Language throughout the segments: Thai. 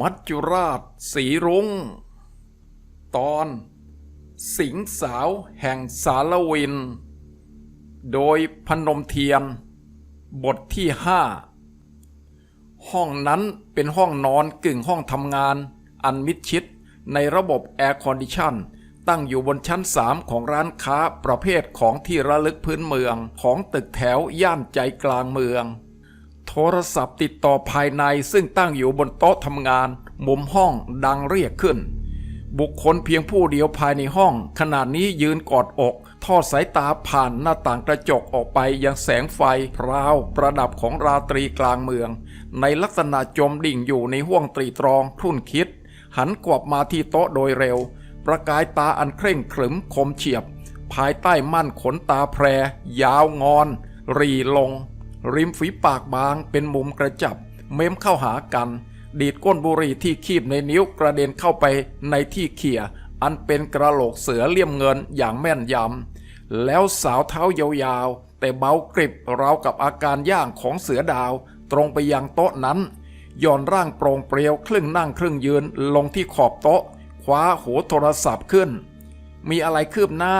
มัจจุราช สีรุง้ง ตอน สิงสาวแห่งสารวิน โดยพนมเทียน บทที่ห้าห้องนั้นเป็นห้องนอนกึ่งห้องทำงาน อันมิดชิดในระบบแอร์คอนดิชันตั้งอยู่บนชั้นสามของร้านค้าประเภทของที่ระลึกพื้นเมืองของตึกแถวย่านใจกลางเมือง ทรศัพท์ติดต่อภายในซึ่งตั้งอยู่บนโต๊ะทำงาน มุมห้องดังเรียกขึ้น บุคคลเพียงผู้เดียวภายในห้อง ขณะนี้ยืนกอดอก ทอดสายตาผ่านหน้าต่างกระจกออกไปยังแสงไฟพราวประดับของราตรีกลางเมือง ในลักษณะจมดิ่งอยู่ในห้วงตรีตรองครุ่นคิด หันกวับมาที่โต๊ะโดยเร็ว ประกายตาอันเคร่งขรึมคมเฉียบ ภายใต้ม่านขนตาแพร ยาวงอน รีลง ริมฝีปากบางเป็นมุมกระจับ เม้มเข้าหากัน ดีดก้นบุหรี่ที่คีบในนิ้วกระเด็นเข้าไปในที่เขี่ย อันเป็นกระโหลกเสือเลี่ยมเงินอย่างแม่นยำ แล้วสาวเท้ายาวๆ แต่เบากริบราวกับอาการย่างของเสือดาว ตรงไปยังโต๊ะนั้นย่อนร่างโปร่งเปรียวครึ่งนั่งครึ่งยืนลงที่ขอบโต๊ะคว้าหัวโทรศัพท์ขึ้น มีอะไรคืบหน้า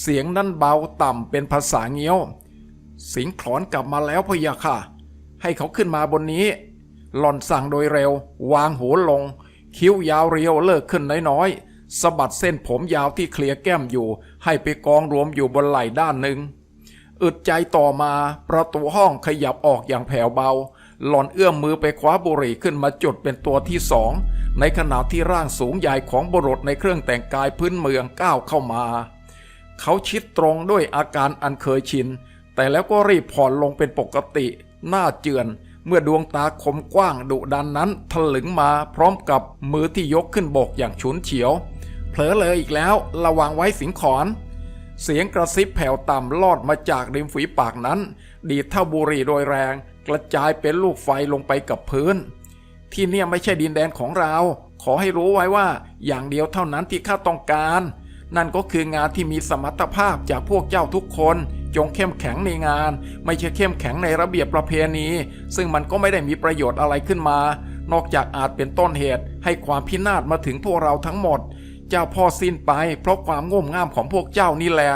เสียงนั้นเบาต่ำเป็นภาษาเงี้ยว สิงขอนกลับมาแล้วพะยะค่ะ ให้เขาขึ้นมาบนนี้ หล่อนสั่งโดยเร็ว วางหัวลง คิ้วยาวเรียวเลิกขึ้นน้อยๆสะบัดเส้นผมยาวที่เคลียร์แก้มอยู่ ให้ไปกองรวมอยู่บนไหล่ด้านหนึ่งอึดใจต่อมาประตูห้องขยับออกอย่างแผ่วเบา หล่อนเอื้อมมือไปคว้าบุหรี่ขึ้นมาจุดเป็นตัวที่สอง ในขณะที่ร่างสูงใหญ่ของบุรุษในเครื่องแต่งกายพื้นเมืองก้าวเข้ามา เขาชิดตรงด้วยอาการอันเคยชิน แต่แล้วก็รีบผ่อนลงเป็นปกติ หน้าเจือน เมื่อดวงตาคมกว้างดุดันนั้นถลึงมาพร้อมกับมือที่ยกขึ้นบกอย่างฉุนเฉียว เผลอเลยอีกแล้วระวังไว้สิงขอนเสียงกระซิบแผ่วต่ำลอดมาจากริมฝีปากนั้น ดีดเท่าบุหรี่โดยแรง กระจายเป็นลูกไฟลงไปกับพื้น ที่เนี่ยไม่ใช่ดินแดนของเรา ขอให้รู้ไว้ว่า อย่างเดียวเท่านั้นที่ข้าต้องการ นั่นก็คืองานที่มีสมรรถภาพจากพวกเจ้าทุกคน จงเข้มแข็งในงาน ไม่ใช่เข้มแข็งในระเบียบประเพณี ซึ่งมันก็ไม่ได้มีประโยชน์อะไรขึ้นมา นอกจากอาจเป็นต้นเหตุ ให้ความพินาศมาถึงพวกเราทั้งหมด เจ้าพ่อสิ้นไป เพราะความโง่มง่ามของพวกเจ้านี่แหละ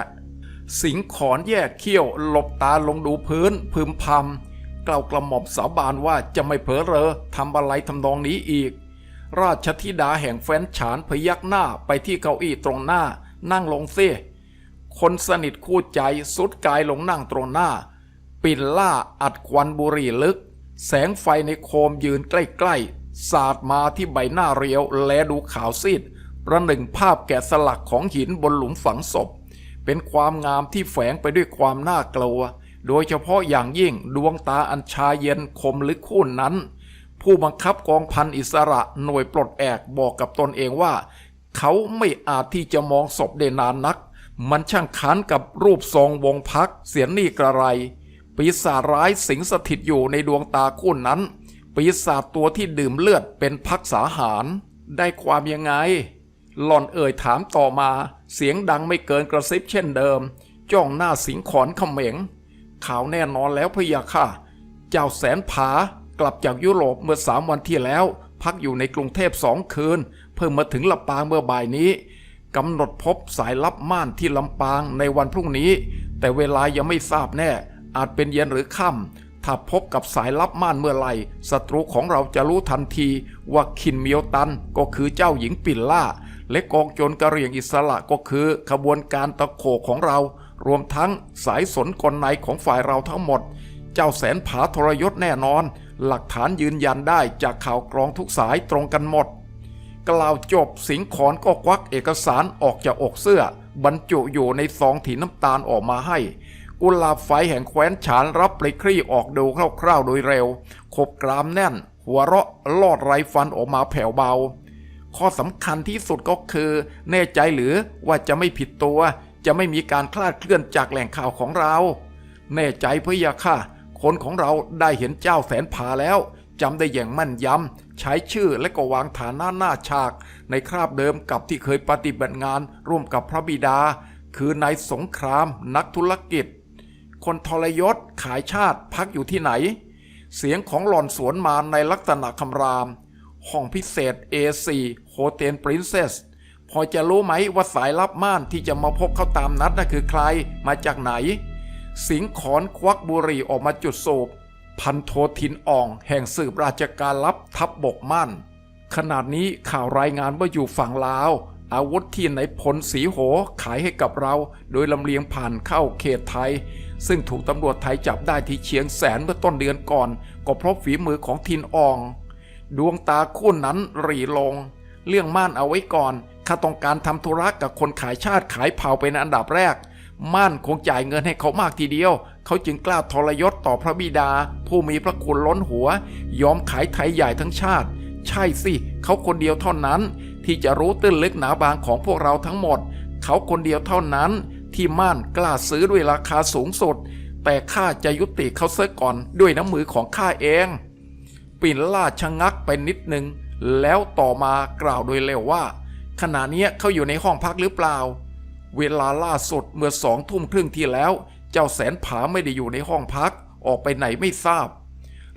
สิงขอนแยกเขี้ยวหลบตาลงดูพื้นพึมพำกล่าวกระหม่อมสาบานว่าจะไม่เผลอเรอทำอะไรทำนองนี้อีก ราชธิดาแห่งแฟนฉานพยักหน้าไปที่เก้าอี้ตรงหน้า นั่งลงเสียคนสนิทคู่ใจสุดกายลงนั่งตรงหน้า ปิ่นล่าอัดควันบุหรี่ลึก แสงไฟในโคมยืนใกล้ๆ สาดมาที่ใบหน้าเรียวแลดูขาวซีดประหนึ่งภาพแกะสลักของหินบนหลุมฝังศพ เป็นความงามที่แฝงไปด้วยความน่ากลัว โดยเฉพาะอย่างยิ่งดวงตาอันชาเย็นคมลึกคู่นั้น ผู้บังคับกองพันอิสระหน่วยปลดแอกบอกกับตนเองว่า เขาไม่อาจที่จะมองศพได้นานนัก มันช่างขันกับรูปทรงวงพักเสียนี่กระไร ปีศาจร้ายสิงสถิตอยู่ในดวงตาคู่นั้น ปีศาจตัวที่ดื่มเลือดเป็นพักษาหารได้ความยังไง หล่อนเอ่ยถามต่อมา เสียงดังไม่เกินกระซิบเช่นเดิม จ้องหน้าสิงขอนเขม็งข่าวแน่นอนแล้วพะยะค่ะ เจ้าแสนผา กลับจากยุโรปเมื่อสามวันที่แล้ว พักอยู่ในกรุงเทพสองคืน เพิ่งมาถึงลำปางเมื่อบ่ายนี้กำหนดพบสายลับม่านที่ลำปางในวันพรุ่งนี้ แต่เวลายังไม่ทราบแน่ อาจเป็นเย็นหรือค่ำถ้าพบกับสายลับม่านเมื่อไหร่ศัตรูของเราจะรู้ทันทีว่าคินเมียวตันก็คือเจ้าหญิงปิ่นล่า และกองโจรกระเหรี่ยงอิสระก็คือขบวนการตะโขของเรา รวมทั้งสายสนกลในของฝ่ายเราทั้งหมด เจ้าแสนผาทรยศแน่นอน หลักฐานยืนยันได้จากข่าวกรองทุกสายตรงกันหมด กล่าวจบสิงขอนก็ควักเอกสารออกจากอกเสื้อ บรรจุอยู่ในซองถีน้ำตาลออกมาให้ กุหลาบไฟแห่งแคว้นฉานรับไปคลี่ออกดูคร่าวๆโดยเร็ว ขบกรามแน่น หัวเราะลอดไรฟันออกมาแผ่วเบา ข้อสำคัญที่สุดก็คือ แน่ใจหรือว่าจะไม่ผิดตัว จะไม่มีการคลาดเคลื่อนจากแหล่งข่าวของเรา แน่ใจเพื่อยาค่ะ คนของเราได้เห็นเจ้าแสนผาแล้วจำได้อย่างมั่นยำใช้ชื่อและก็วางฐานะหน้าฉาก ในคราบเดิมกับที่เคยปฏิบัติงานร่วมกับพระบิดา คือนายสงครามนักธุรกิจ คนทรยศขายชาติพักอยู่ที่ไหน เสียงของหล่อนสวนมาในลักษณะคำราม ห้องพิเศษ A4 โฮเทลปรินเซสพอจะรู้ไหมว่าสายลับม่านที่จะมาพบเขาตามนัดน่ะคือใครมาจากไหน สิงขอนควักบุหรี่ออกมาจุดสูบพันโททินอ่อง แห่งสืบราชการลับทัพบบกมั่น ขนาดนี้ข่าวรายงานว่าอยู่ฝั่งลาว อาวุธที่ในพลสีโหขายให้กับเรา โดยลำเลียงผ่านเข้าเขตไทย ซึ่งถูกตำรวจไทยจับได้ที่เชียงแสนเมื่อต้นเดือนก่อน ก็เพราะฝีมือของทินอ่อง ดวงตาคู่นั้นหรีลง เรื่องม่านเอาไว้ก่อนข้าต้องการทำธุระกับคนขายชาติขายเผ่าเป็นอันดับแรก ม่านคงจ่ายเงินให้เขามากทีเดียว เขาจึงกล้าทรยศต่อพระบิดา ผู้มีพระคุณล้นหัว ยอมขายไทยใหญ่ทั้งชาติ ใช่สิ เขาคนเดียวเท่านั้น ที่จะรู้ตื้นลึกหนาบางของพวกเราทั้งหมด เขาคนเดียวเท่านั้น ที่ม่านกล้าซื้อด้วยราคาสูงสุด แต่ข้าจะยุติเขาเสียก่อนด้วยน้ำมือของข้าเอง ปิ่นล่าชะงักไปนิดหนึ่งแล้วต่อมากล่าวโดยเร็วว่า ขณะนี้เขาอยู่ในห้องพักหรือเปล่า เวลาล่าสุดเมื่อสองทุ่มครึ่งที่แล้ว เจ้าแสนผาไม่ได้อยู่ในห้องพัก ออกไปไหนไม่ทราบ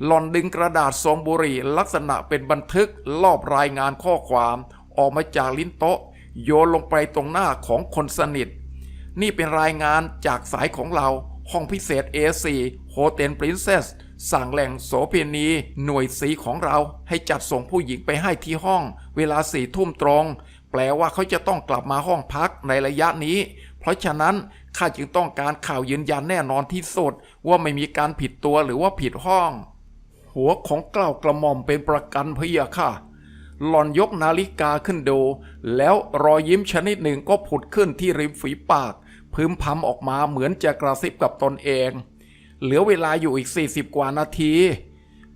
หลอนดึงกระดาษซองบุหรี่ลักษณะเป็นบันทึกลอบรายงานข้อความ ออกมาจากลิ้นโต๊ะ โยนลงไปตรงหน้าของคนสนิท นี่เป็นรายงานจากสายของเราห้องพิเศษ A4 โฮเทลปรินเซสสั่งแหล่งโสเภณีหน่วยสีของเราให้จัดส่งผู้หญิงไปให้ที่ห้อง เวลาสี่ทุ่มตรง แปลว่าเขาจะต้องกลับมาห้องพักในระยะนี้ เพราะฉะนั้นข้าจึงต้องการข่าวยืนยันแน่นอนที่สุดว่าไม่มีการผิดตัวหรือว่าผิดห้อง หัวของเกล้ากระหม่อมเป็นประกันพะยะค่ะ หล่อนยกนาฬิกาขึ้นดู แล้วรอยยิ้มชนิดหนึ่งก็ผุดขึ้นที่ริมฝีปาก พึมพำออกมาเหมือนจะกระซิบกับตนเอง เหลือเวลาอยู่อีก 40 กว่านาที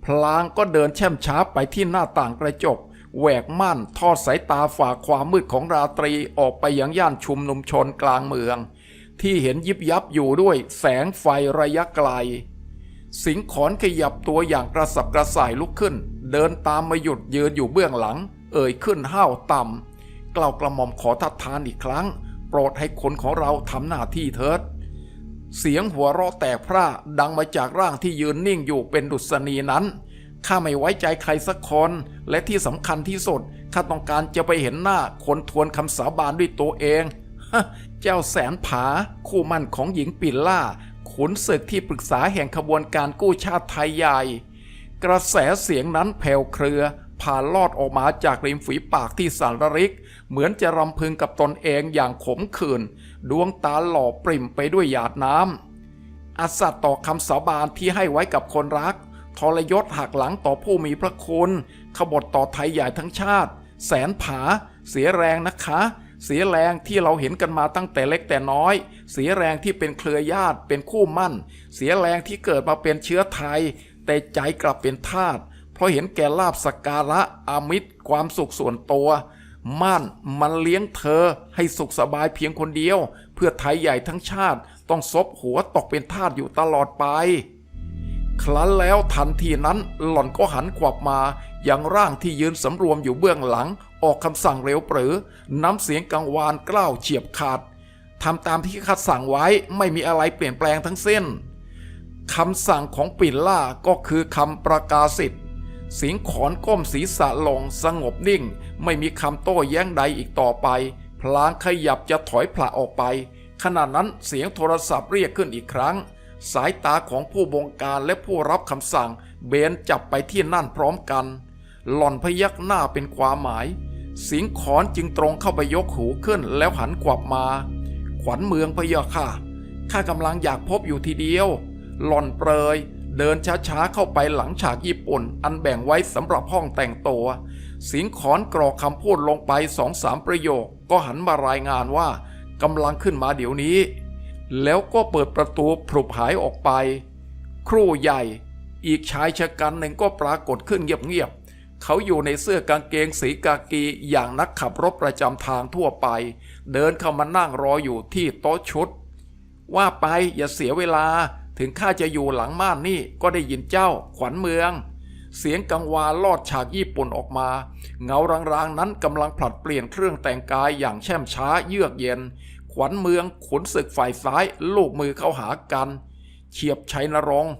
พลางก็เดินแช่มช้าไปที่หน้าต่างกระจก แหวกม่านทอดสายตาฝ่าความมืดของราตรีออกไปยังย่านชุมนุมชนกลางเมือง ที่เห็นยิบยับอยู่ด้วยแสงไฟระยะไกล สิงขอนขยับตัวอย่างกระสับกระส่ายลุกขึ้น เดินตามมาหยุดยืนอยู่เบื้องหลัง เอ่ยขึ้นห้าวต่ำกล่าวกระหม่อมขอทัดทานอีกครั้ง โปรดให้คนของเราทำหน้าที่เถิดเสียงหัวเราะแตกพร่าดังมาจากร่างที่ยืนนิ่งอยู่เป็นดุษณีนั้น ข้าไม่ไว้ใจใครสักคน และที่สำคัญที่สุดข้าต้องการจะไปเห็นหน้าคนทวนคำสาบานด้วยตัวเองเจ้าแสนผา คู่มั่นของหญิงปิ่นล่าขุนศึกที่ปรึกษาแห่งขบวนการกู้ชาติไทยใหญ่ กระแสเสียงนั้นแผ่วเครือผ่านลอดออกมาจากริมฝีปากที่สารริก เหมือนจะรำพึงกับตนเองอย่างขมขื่นดวงตาหล่อปริ่มไปด้วยหยาดน้ำอาสัตต่อคำสาบานที่ให้ไว้กับคนรัก ทรยศหักหลังต่อผู้มีพระคุณขบฏต่อไทยใหญ่ทั้งชาติ แสนผา เสียแรงนะคะ เสียแรงที่เราเห็นกันมาตั้งแต่เล็กแต่น้อย เสียแรงที่เป็นเครือญาติเป็นคู่มั่น เสียแรงที่เกิดมาเป็นเชื้อไทย แต่ใจกลับเป็นทาสเพราะเห็นแก่ลาบสการะอามิตร ความสุขส่วนตัวม่านมันเลี้ยงเธอให้สุขสบายเพียงคนเดียว เพื่อไทยใหญ่ทั้งชาติต้องซบหัวตกเป็นทาสอยู่ตลอดไป ครั้นแล้วทันทีนั้นหล่อนก็หันกวับมาอยังร่างที่ยืนสำรวมอยู่เบื้องหลังออกคำสั่งเร็วปรือน้ำเสียงกังวานกล้าวเฉียบขาดทำตามที่คัดสั่งไว้ไม่มีอะไรเปลี่ยนแปลงทั้งสิ้นคำสั่งของปิ่นล่าก็คือคำประกาศสิทธิ์สิงขอนก้มศีรษะลงสงบนิ่ง ไม่มีคำโต้แย้งใดอีกต่อไป พลางขยับจะถอยผละออกไป ขณะนั้นเสียงโทรศัพท์เรียกขึ้นอีกครั้ง สายตาของผู้บงการและผู้รับคำสั่ง เบนจับไปที่นั่นพร้อมกัน หล่อนพยักหน้าเป็นความหมาย สิงขอนจึงตรงเข้าไปยกหูขึ้นแล้วหันกวับมา ขวัญเมืองพะยะค่ะข้ากำลังอยากพบอยู่ทีเดียว หล่อนเปรยเดินช้าๆเข้าไปหลังฉากญี่ปุ่น อันแบ่งไว้สำหรับห้องแต่งตัว สิงขอนกรอกคำพูดลงไปสองสามประโยค ก็หันมารายงานว่ากำลังขึ้นมาเดี๋ยวนี้ แล้วก็เปิดประตูพรุบหายออกไป ครู่ใหญ่ อีกชายชะกันหนึ่งก็ปรากฏขึ้นเงียบๆเขาอยู่ในเสื้อกางเกงสีกากีอย่างนักขับรถประจำทางทั่วไป เดินเข้ามานั่งรออยู่ที่โต๊ะชุด ว่าไปอย่าเสียเวลาถึงข้าจะอยู่หลังม่านนี่ก็ได้ยินเจ้าขวัญเมือง เสียงกังวานลอดฉากญี่ปุ่นออกมา เงารางๆนั้นกำลังผลัดเปลี่ยนเครื่องแต่งกายอย่างแช่มช้าเยือกเย็น วัญเมืองขุนศึกฝ่ายซ้ายลูกมือเข้าหากัน เฉียบชัยนรงค์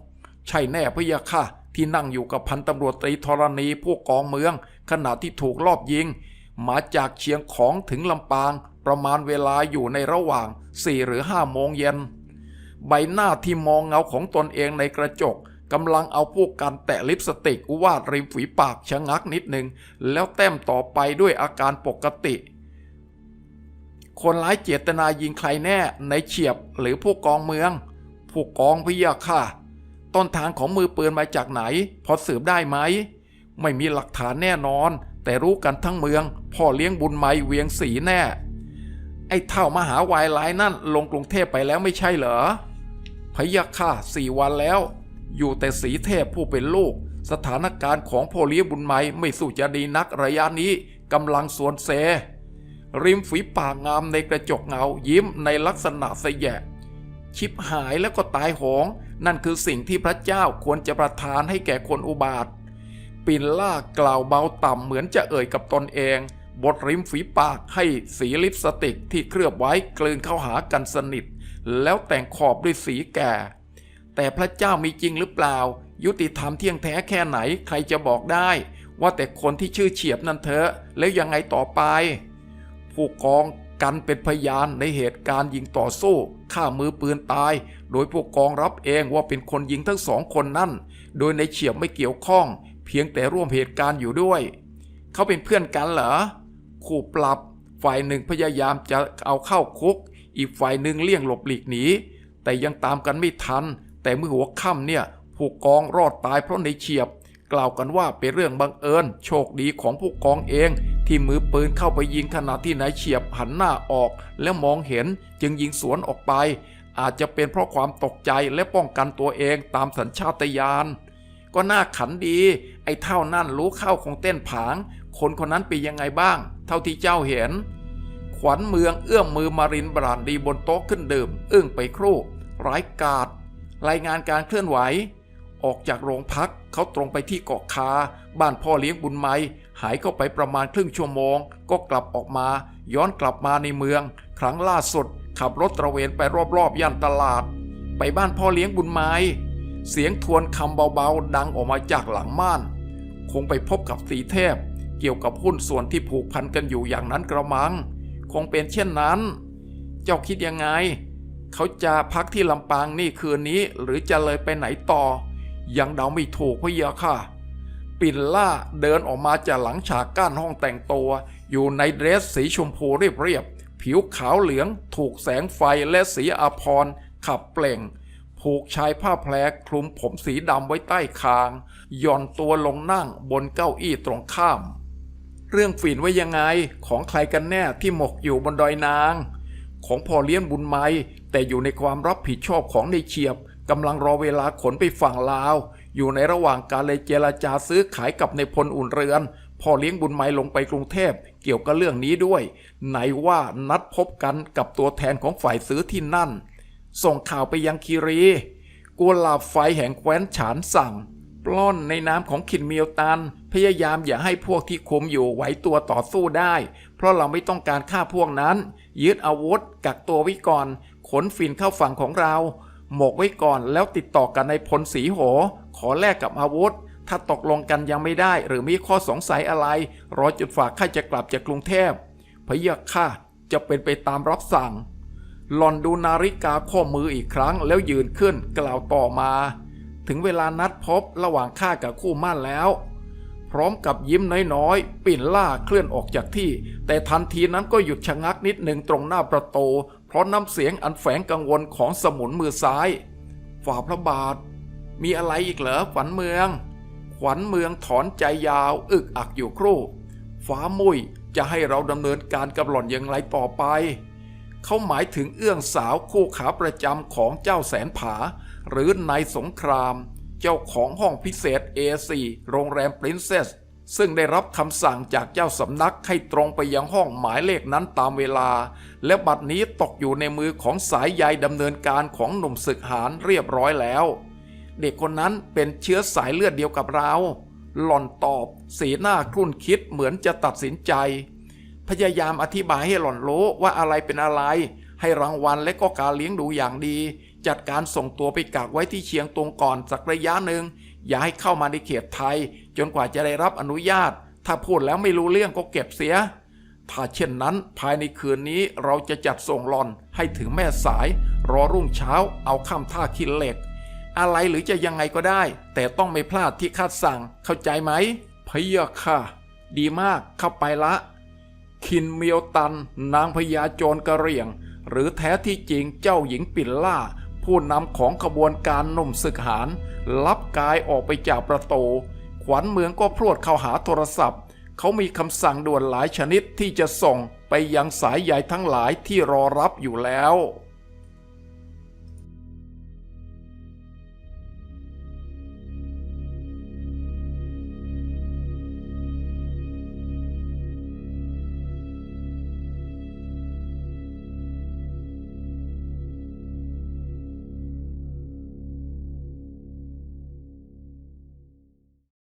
ใช่แน่พะยะค่ะ ที่นั่งอยู่กับพันตำรวจตรีธรณีผู้กองเมือง ขณะที่ถูกลอบยิง มาจากเชียงของถึงลำปาง ประมาณเวลาอยู่ในระหว่าง4หรือ5โมงเย็น ใบหน้าที่มองเงาของตนเองในกระจกกำลังเอาผู้กันแตะลิปสติกวาดริมฝีปากชะงักนิดหนึ่งแล้วแต้มต่อไปด้วยอาการปกติ คนร้ายเจตนายิงใครแน่ในเฉียบหรือผู้กองเมืองผู้กองพิยาค่ะ ต้นทางของมือปืนมาจากไหน พอสืบได้ไหม ไม่มีหลักฐานแน่นอน แต่รู้กันทั้งเมือง พ่อเลี้ยงบุญไม่เวียงสีแน่ ไอ้เท่ามหาวายหลายนั่นลงกรุงเทพไปแล้วไม่ใช่เหรอพยะค่ะสี่วันแล้ว อยู่แต่สีเทพผู้เป็นลูก สถานการณ์ของพ่อเลี้ยงบุญไม่ไม่สู้จะดีนักระยะนี้กำลังสวนเซ ริมฝีปากงามในกระจกเงายิ้มในลักษณะเสยะ ชิบหายแล้วก็ตายโหงนั่นคือสิ่งที่พระเจ้าควรจะประทานให้แก่คนอุบาท ปินล่ากล่าวเบาต่ำเหมือนจะเอ่ยกับตนเองบทริมฝีปากให้สีลิปสติกที่เคลือบไว้กลืนเข้าหากันสนิท แล้วแต่งขอบด้วยสีแก่ แต่พระเจ้ามีจริงหรือเปล่า ยุติธรรมเที่ยงแท้แค่ไหนใครจะบอกได้ ว่าแต่คนที่ชื่อเฉียบนั่นเถอะแล้วยังไงต่อไป ผู้กองกันเป็นพยานในเหตุการณ์ยิงต่อสู้ฆ่ามือปืนตาย โดยผู้กองรับเองว่าเป็นคนยิงทั้งสองคนนั่น โดยในเฉียบไม่เกี่ยวข้อง เพียงแต่ร่วมเหตุการณ์อยู่ด้วย เขาเป็นเพื่อนกันเหรอคู่ปรับ ฝ่ายหนึ่งพยายามจะเอาเข้าคุก อีกฝ่ายหนึ่งเลี่ยงหลบหลีกหนีแต่ยังตามกันไม่ทัน แต่เมื่อหัวค่ำเนี่ยผู้กองรอดตายเพราะในเฉียบ กล่าวกันว่าเป็นเรื่องบังเอิญ โชคดีของผู้กองเอง ที่มือปืนเข้าไปยิงขณะที่นายเฉียบหันหน้าออกแล้วมองเห็นจึงยิงสวนออกไป อาจจะเป็นเพราะความตกใจและป้องกันตัวเองตามสัญชาตญาณก็น่าขันดี ไอ้เท่านั่นรู้เข้าคงเต้นผาง คนคนนั้นเป็นยังไงบ้าง เท่าที่เจ้าเห็น ขวัญเมืองเอื้อมมือมารินบรานดีบนโต๊ะขึ้นดื่มอึ้งไปครู่ร้ายกาดรายงานการเคลื่อนไหว ออกจากโรงพักเขาตรงไปที่เกาะคา บ้านพ่อเลี้ยงบุญไม่ หายเข้าไปประมาณครึ่งชั่วโมง ก็กลับออกมา ย้อนกลับมาในเมือง ครั้งล่าสุด ขับรถตระเวนไปรอบๆย่านตลาด ไปบ้านพ่อเลี้ยงบุญไม้ เสียงทวนคำเบาๆ ดังออกมาจากหลังม่าน คงไปพบกับสีเทพ เกี่ยวกับหุ้นส่วนที่ผูกพันกันอยู่อย่างนั้นกระมัง คงเป็นเช่นนั้น เจ้าคิดยังไง เขาจะพักที่ลำปางนี่คืนนี้ หรือจะเลยไปไหนต่อ ยังเดาไม่ถูกพะเยาค่ะ ปิ่นล่าเดินออกมาจากหลังฉากก้านห้องแต่งตัว อยู่ในเดรสสีชมพูเรียบๆผิวขาวเหลือง ถูกแสงไฟและสีอาพรขับเปล่ง ผูกชายผ้าแพรคลุมผมสีดำไว้ใต้คาง ย่อนตัวลงนั่งบนเก้าอี้ตรงข้าม เรื่องฝิ่นไว้ยังไงของใครกันแน่ที่หมกอยู่บนดอยนาง ของพ่อเลี้ยงบุญไม้แต่อยู่ในความรับผิดชอบของในเฉียบกำลังรอเวลาขนไปฝั่งลาว อยู่ในระหว่างการเลยเจรจาซื้อขายกับในพลอุ่นเรือนพ่อเลี้ยงบุญไม้ลงไปกรุงเทพ เกี่ยวกับเรื่องนี้ด้วย ไหนว่านัดพบกันกับตัวแทนของฝ่ายซื้อที่นั่น ส่งข่าวไปยังคีรีกัวลาบไฟแห่งแคว้นฉานสั่ง ปล้อนในน้ำของขินเมียวตัน พยายามอย่าให้พวกที่คุมอยู่ไหวตัวต่อสู้ได้ เพราะเราไม่ต้องการฆ่าพวกนั้น ยึดอาวุธกักตัวไว้ก่อน ขนฝิ่นเข้าฝั่งของเรา หมกไว้ก่อนแล้วติดต่อกันในพลสีโห ขอแลกกับอาวุธ ถ้าตกลงกันยังไม่ได้ หรือมีข้อสงสัยอะไร รอจุดฝากข้าจะกลับจากกรุงเทพพะยะค่ะจะเป็นไปตามรับสั่ง หล่อนดูนาฬิกาข้อมืออีกครั้งแล้วยืนขึ้นกล่าวต่อมา ถึงเวลานัดพบระหว่างข้ากับคู่มั่นแล้ว พร้อมกับยิ้มน้อยๆ ปิ่นล่าเคลื่อนออกจากที่ แต่ทันทีนั้นก็หยุดชะงักนิดหนึ่งตรงหน้าประตู เพราะน้ำเสียงอันแฝงกังวลของสมุนมือซ้าย ฝ่าพระบาท มีอะไรอีกเหรอขวัญเมือง ขวัญเมืองถอนใจยาว อึกอักอยู่ครู่ ฟ้ามุยจะให้เราดำเนินการกับหล่อนอย่างไรต่อไป เขาหมายถึงเอื้องสาวคู่ขาประจำของเจ้าแสนผา หรือนายสงคราม เจ้าของห้องพิเศษ A4 โรงแรมปรินเซสซึ่งได้รับคำสั่งจากเจ้าสำนักให้ตรงไปยังห้องหมายเลขนั้นตามเวลา และบัดนี้ตกอยู่ในมือของสายใยดำเนินการของหนุ่มศึกหารเรียบร้อยแล้ว เด็กคนนั้นเป็นเชื้อสายเลือดเดียวกับเรา หล่อนตอบ สีหน้าครุ่นคิดเหมือนจะตัดสินใจ พยายามอธิบายให้หล่อนรู้ว่าอะไรเป็นอะไร ให้รางวัลและก็การเลี้ยงดูอย่างดี จัดการส่งตัวไปกักไว้ที่เชียงตรงก่อนสักระยะหนึ่งอย่าให้เข้ามาในเขตไทย จนกว่าจะได้รับอนุญาต ถ้าพูดแล้วไม่รู้เรื่องก็เก็บเสีย ถ้าเช่นนั้นภายในคืนนี้เราจะจัดส่งหลอนให้ถึงแม่สาย รอรุ่งเช้าเอาข้ามท่าคินเหล็ก อะไรหรือจะยังไงก็ได้ แต่ต้องไม่พลาดที่คาดสั่ง เข้าใจไหมพะยะค่ะ ดีมากเข้าไปละ คินเมียวตัน นางพญาโจรกระเรียง หรือแท้ที่จริงเจ้าหญิงปิ่นล่า ผู้นำของขบวนการหนุ่มศึกหาร ลับกายออกไปจากประตู ขวัญเมืองก็พรวดเข้าหาโทรศัพท์ เขามีคำสั่งด่วนหลายชนิดที่จะส่งไปยังสายใยทั้งหลายที่รอรับอยู่แล้ว